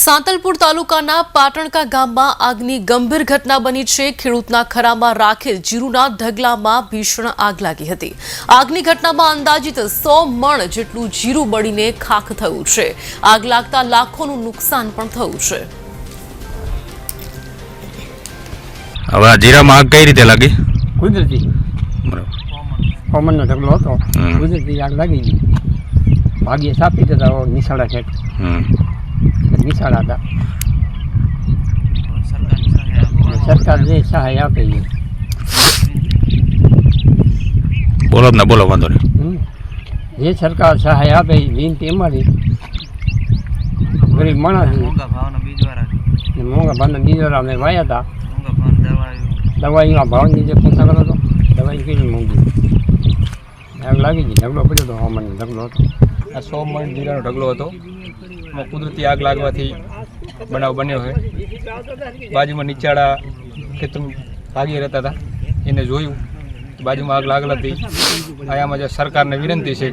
સાંતલપુર તાલુકાના પાટણકા ગામમાં આગની ગંભીર ઘટના બની છે. ખેડૂતના ખરામાં રાખેલ જીરુના ઢગલામાં ભીષણ આગ લાગી હતી. આગની ઘટનામાં અંદાજિત સો મણ જેટલું જીરું બળીને ખાખ થયું છે. આગ લાગતા લાખોનું નુકસાન પણ થયું છે. હવે આ જીરામાં આગ કઈ રીતે લાગી? કુદરતી. કોમનનો ઢગલો હતો. કુદરતી આગ લાગી. ગઈ ભાગ્ય સાપી હતા નિશાળા છે. નિશાળા હતા સરકાર જે સહાય આપે છે. બોલો ને બોલો વાંધો નહીં. હમ. જે સરકાર સહાય આપે એ વિનંતી અમારી ગરીબ માણસ મોંઘા ભાવના બીજવાળા ને મોંઘા ભાવના બીજા અમે વાયા હતા. મોંઘા ભાવ નીચે દવાઈમાં ભાવની જે પૂછા કરો તો દવાઈ કેટલી મોંઘી? આગ લાગી ગઈ ઢગલો પડ્યો હતો હવામાનનો ઝઘડો હતો. આ સો મણ જીરાનો ઢગલો હતો. એમાં કુદરતી આગ લાગવાથી બનાવ બન્યો છે. બાજુમાં નીચાડા ખેતર ભાગી રહેતા હતા. એને જોયું. બાજુમાં આગ લાગેલ હતી. આમાં જે સરકારને વિનંતી છે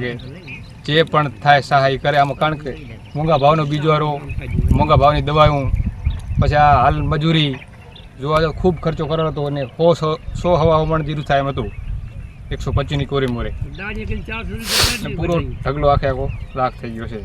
કે જે પણ થાય સહાય કરે. આમાં કારણ કે મોંઘા ભાવનો બીજવારો મોંઘા ભાવની દવાઓ, પછી આ હાલ મજૂરી જોવા જાવ, ખૂબ ખર્ચો કરેલો હતો અને સો સો સો હવામાન જીરું થાય એમ હતું. એકસો પચીસની કોરી મોરે. પૂરો ઢગલો આખે આખો રાખ થઈ ગયો છે.